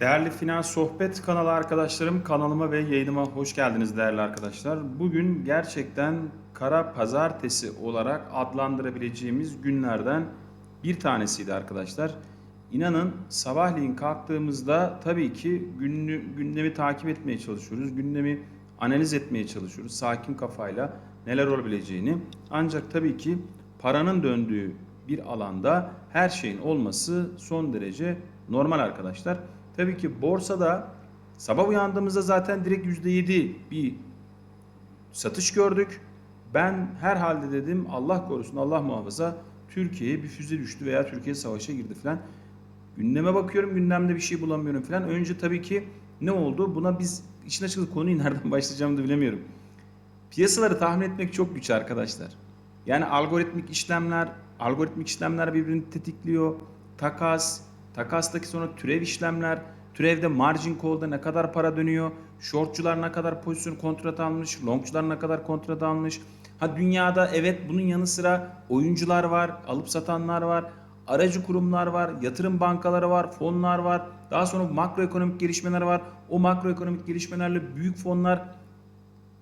Değerli Finans Sohbet kanalı arkadaşlarım, kanalıma ve yayınıma hoş geldiniz değerli arkadaşlar. Bugün gerçekten kara pazartesi olarak adlandırabileceğimiz günlerden bir tanesiydi arkadaşlar. İnanın sabahleyin kalktığımızda tabii ki günlü, gündemi takip etmeye çalışıyoruz. Gündemi analiz etmeye çalışıyoruz sakin kafayla neler olabileceğini. Ancak tabii ki paranın döndüğü bir alanda her şeyin olması son derece normal arkadaşlar. Tabii ki borsada sabah uyandığımızda zaten direkt %7 bir satış gördük. Ben herhalde dedim Allah korusun Allah muhafaza Türkiye'ye bir füze düştü veya Türkiye savaşa girdi falan. Gündeme bakıyorum gündemde bir şey bulamıyorum falan. Önce tabii ki ne oldu? Buna biz işin açıkçası konuyu nereden başlayacağımı da bilemiyorum. Piyasaları tahmin etmek çok güç arkadaşlar. Yani algoritmik işlemler, algoritmik işlemler birbirini tetikliyor. Takas, takastaki sonra türev işlemler, türevde margin call'da ne kadar para dönüyor, shortçular ne kadar pozisyon kontrat almış, longçular ne kadar kontrat almış. Ha dünyada evet bunun yanı sıra oyuncular var, alıp satanlar var, aracı kurumlar var, yatırım bankaları var, fonlar var. Daha sonra makroekonomik gelişmeler var. O makroekonomik gelişmelerle büyük fonlar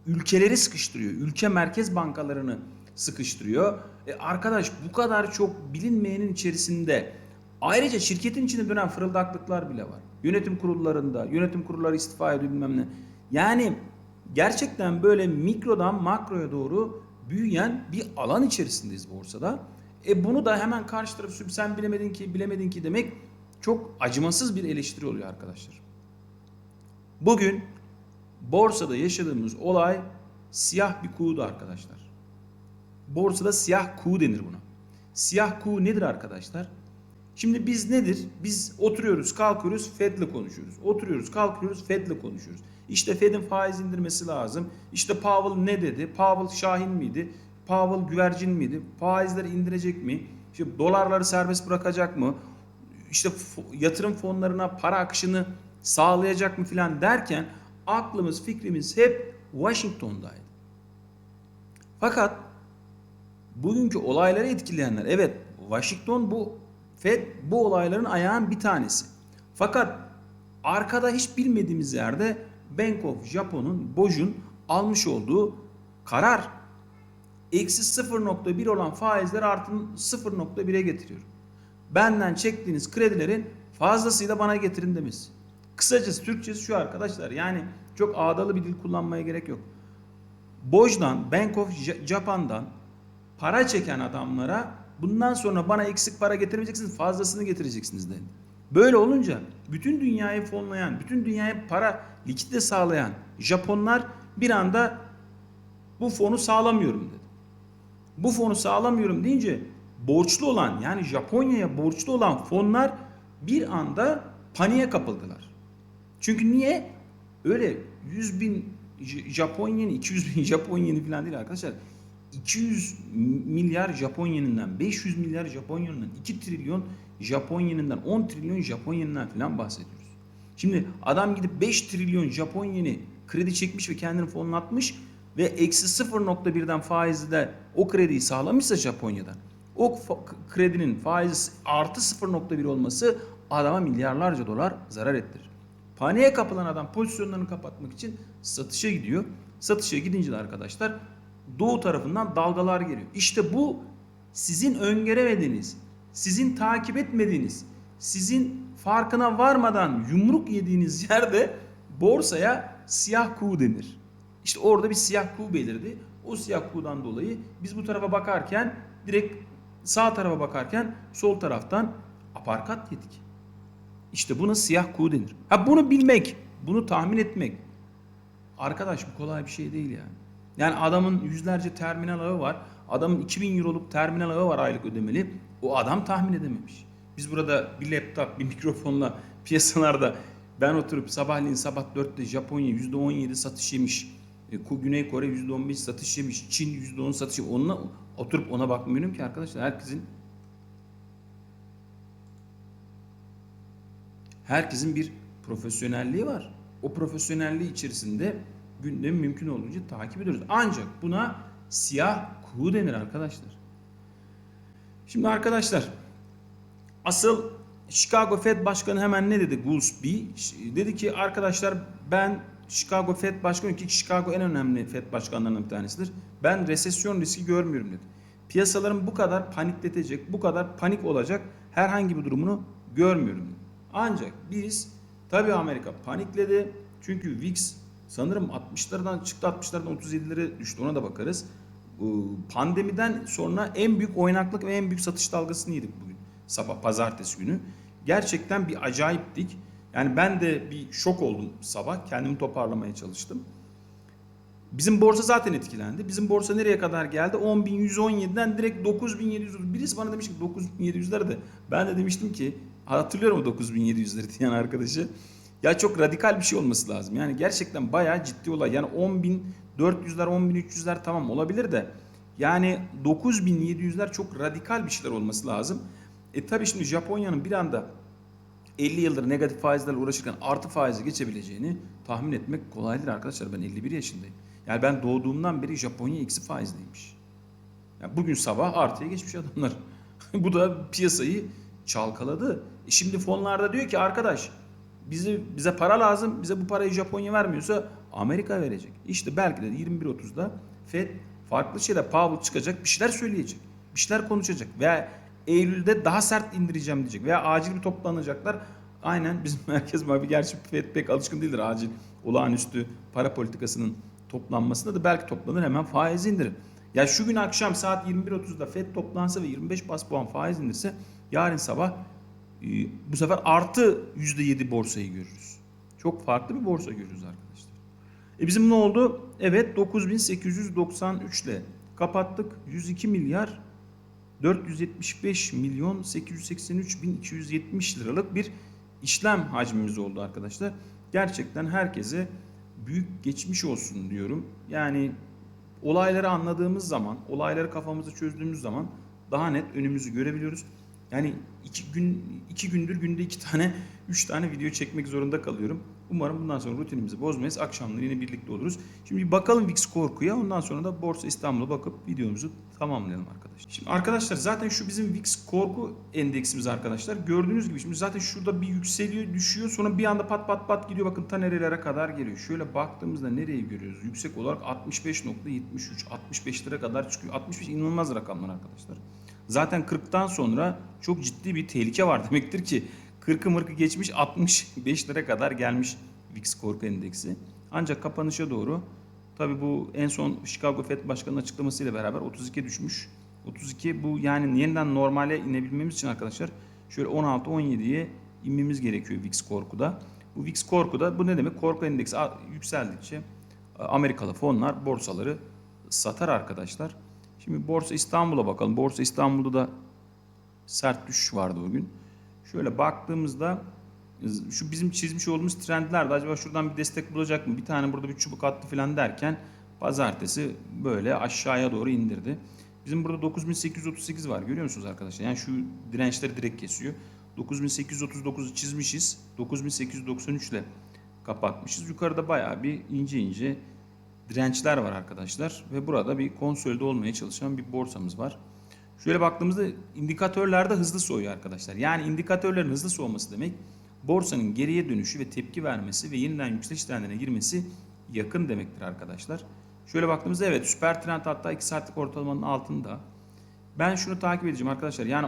ülkeleri sıkıştırıyor. Ülke merkez bankalarını sıkıştırıyor. E arkadaş bu kadar çok bilinmeyenin içerisinde ayrıca şirketin içinde dönen fırıldaklıklar bile var. Yönetim kurullarında, yönetim kurulları istifa ediyor bilmem ne. Yani gerçekten böyle mikrodan makroya doğru büyüyen bir alan içerisindeyiz borsada. E bunu da hemen karşı sürüp sen bilemedin ki bilemedin ki demek çok acımasız bir eleştiri oluyor arkadaşlar. Bugün borsada yaşadığımız olay siyah bir kuğudu arkadaşlar. Borsada siyah kuğu denir buna. Siyah kuğu nedir arkadaşlar? Şimdi biz nedir? Biz oturuyoruz, kalkıyoruz, Fed'le konuşuyoruz. Oturuyoruz, kalkıyoruz, Fed'le konuşuyoruz. İşte Fed'in faiz indirmesi lazım. İşte Powell ne dedi? Powell Şahin miydi? Powell güvercin miydi? Faizleri indirecek mi? İşte dolarları serbest bırakacak mı? İşte yatırım fonlarına para akışını sağlayacak mı filan derken aklımız, fikrimiz hep Washington'daydı. Fakat bugünkü olayları etkileyenler evet Washington bu Fed bu olayların ayağın bir tanesi. Fakat arkada hiç bilmediğimiz yerde Bank of Japan'ın Boj'un almış olduğu karar eksi 0.1 olan faizleri artı 0.1'e getiriyor. Benden çektiğiniz kredilerin fazlasıyla bana getirin demesi. Kısacası Türkçesi şu arkadaşlar yani çok ağdalı bir dil kullanmaya gerek yok. Boj'dan, Bank of Ja- Japan'dan para çeken adamlara bundan sonra bana eksik para getirmeyeceksiniz fazlasını getireceksiniz dedi. Böyle olunca bütün dünyayı fonlayan, bütün dünyaya para likidite sağlayan Japonlar bir anda bu fonu sağlamıyorum dedi. Bu fonu sağlamıyorum deyince borçlu olan yani Japonya'ya borçlu olan fonlar bir anda paniğe kapıldılar. Çünkü niye? Öyle 100 bin Japon yeni, 200 bin Japon yeni falan değil arkadaşlar. 200 milyar Japon yeninden, 500 milyar Japon yeninden, 2 trilyon Japon yeninden, 10 trilyon Japon yeninden falan bahsediyoruz. Şimdi adam gidip 5 trilyon Japon yeni kredi çekmiş ve kendini fonlatmış ve eksi 0.1'den faizle o krediyi sağlamışsa Japonya'dan o kredinin faizi artı 0.1 olması adama milyarlarca dolar zarar ettirir. Paniğe kapılan adam pozisyonlarını kapatmak için satışa gidiyor. Satışa gidince de arkadaşlar doğu tarafından dalgalar geliyor. İşte bu sizin öngöremediğiniz, sizin takip etmediğiniz, sizin farkına varmadan yumruk yediğiniz yerde borsaya siyah kuğu denir. İşte orada bir siyah kuğu belirdi. O siyah kuğudan dolayı biz bu tarafa bakarken direkt sağ tarafa bakarken sol taraftan aparkat yedik. İşte buna siyah kuğu denir. Ha bunu bilmek, bunu tahmin etmek. Arkadaş bu kolay bir şey değil yani. Yani adamın yüzlerce terminal ağı var. Adamın 2000 euroluk terminal ağı var aylık ödemeli. O adam tahmin edememiş. Biz burada bir laptop, bir mikrofonla piyasalarda ben oturup sabahleyin sabah 4'te Japonya %17 satış yemiş. E, Güney Kore %15 satış yemiş. Çin %10 satış yemiş. Onunla oturup ona bakmıyorum ki arkadaşlar. Herkesin herkesin bir profesyonelliği var. O profesyonelliği içerisinde gündemi mümkün olduğunca takip ediyoruz. Ancak buna siyah kuğu denir arkadaşlar. Şimdi arkadaşlar asıl Chicago Fed Başkanı hemen ne dedi Goolsby? Dedi ki arkadaşlar ben Chicago Fed Başkanı ki Chicago en önemli Fed başkanlarından bir tanesidir. Ben resesyon riski görmüyorum dedi. Piyasaların bu kadar panikletecek, bu kadar panik olacak herhangi bir durumunu görmüyorum. dedi. Ancak biz tabii Amerika panikledi. Çünkü VIX sanırım 60'lardan çıktı 60'lardan 37'lere düştü ona da bakarız. Pandemiden sonra en büyük oynaklık ve en büyük satış dalgasını yedik bugün. Sabah pazartesi günü. Gerçekten bir acayiptik. Yani ben de bir şok oldum sabah. Kendimi toparlamaya çalıştım. Bizim borsa zaten etkilendi. Bizim borsa nereye kadar geldi? 10.117'den direkt 9.700. Birisi bana demiş ki 9.700'ler de. Ben de demiştim ki hatırlıyorum o 9.700'leri diyen arkadaşı. Ya çok radikal bir şey olması lazım. Yani gerçekten bayağı ciddi olay. Yani 10.400'ler 10.300'ler tamam olabilir de. Yani 9.700'ler çok radikal bir şeyler olması lazım. E tabi şimdi Japonya'nın bir anda 50 yıldır negatif faizlerle uğraşırken artı faize geçebileceğini tahmin etmek kolay değil arkadaşlar. Ben 51 yaşındayım. Yani ben doğduğumdan beri Japonya eksi faizdeymiş. Yani bugün sabah artıya geçmiş adamlar. Bu da piyasayı çalkaladı. E şimdi fonlarda diyor ki arkadaş bize bize para lazım. Bize bu parayı Japonya vermiyorsa Amerika verecek. İşte belki de 21.30'da Fed farklı şeyler Powell çıkacak bir şeyler söyleyecek. Bir şeyler konuşacak veya Eylül'de daha sert indireceğim diyecek veya acil bir toplanacaklar. Aynen bizim Merkez Bankası gerçi Fed pek alışkın değildir acil olağanüstü para politikasının toplanmasında da belki toplanır hemen faiz indirir. Ya şu gün akşam saat 21.30'da Fed toplansa ve 25 bas puan faiz indirse yarın sabah bu sefer artı %7 borsayı görürüz. Çok farklı bir borsa görürüz arkadaşlar. E bizim ne oldu? Evet 9893 ile kapattık. 102 milyar 475 milyon 883 bin 270 liralık bir işlem hacmimiz oldu arkadaşlar. Gerçekten herkese büyük geçmiş olsun diyorum. Yani olayları anladığımız zaman, olayları kafamızda çözdüğümüz zaman daha net önümüzü görebiliyoruz. Yani iki gün iki gündür günde iki tane, üç tane video çekmek zorunda kalıyorum. Umarım bundan sonra rutinimizi bozmayız. Akşamları yine birlikte oluruz. Şimdi bir bakalım VIX korkuya. Ondan sonra da Borsa İstanbul'a bakıp videomuzu tamamlayalım arkadaşlar. Şimdi arkadaşlar zaten şu bizim VIX korku endeksimiz arkadaşlar. Gördüğünüz gibi şimdi zaten şurada bir yükseliyor, düşüyor. Sonra bir anda pat pat pat gidiyor. Bakın ta nerelere kadar geliyor. Şöyle baktığımızda nereyi görüyoruz? Yüksek olarak 65.73, 65 lira kadar çıkıyor. 65 inanılmaz rakamlar arkadaşlar. Zaten 40'tan sonra çok ciddi bir tehlike var demektir ki 40'ı mırkı geçmiş 65 lira kadar gelmiş VIX korku endeksi. Ancak kapanışa doğru tabi bu en son Chicago Fed Başkanı'nın açıklamasıyla beraber 32 düşmüş. 32 bu yani yeniden normale inebilmemiz için arkadaşlar şöyle 16-17'ye inmemiz gerekiyor VIX korkuda. Bu VIX korkuda bu ne demek? Korku endeksi yükseldikçe Amerikalı fonlar borsaları satar arkadaşlar. Şimdi Borsa İstanbul'a bakalım. Borsa İstanbul'da da sert düşüş vardı o gün. Şöyle baktığımızda şu bizim çizmiş olduğumuz trendler de acaba şuradan bir destek bulacak mı? Bir tane burada bir çubuk attı falan derken pazartesi böyle aşağıya doğru indirdi. Bizim burada 9838 var görüyor musunuz arkadaşlar? Yani şu dirençleri direkt kesiyor. 9839'u çizmişiz. 9893 ile kapatmışız. Yukarıda bayağı bir ince ince dirençler var arkadaşlar. Ve burada bir konsolide olmaya çalışan bir borsamız var. Şöyle baktığımızda indikatörlerde hızlı soğuyor arkadaşlar. Yani indikatörlerin hızlı soğuması demek borsanın geriye dönüşü ve tepki vermesi ve yeniden yükseliş trendine girmesi yakın demektir arkadaşlar. Şöyle baktığımızda evet süper trend hatta 2 saatlik ortalamanın altında. Ben şunu takip edeceğim arkadaşlar. Yani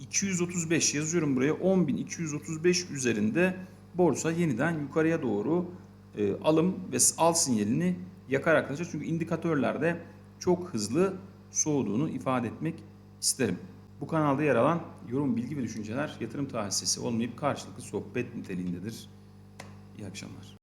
10.235 yazıyorum buraya. 10.235 üzerinde borsa yeniden yukarıya doğru e, alım ve al sinyalini yakar arkadaşlar. Çünkü indikatörlerde çok hızlı soğuduğunu ifade etmek isterim. Bu kanalda yer alan yorum, bilgi ve düşünceler yatırım tavsiyesi olmayıp karşılıklı sohbet niteliğindedir. İyi akşamlar.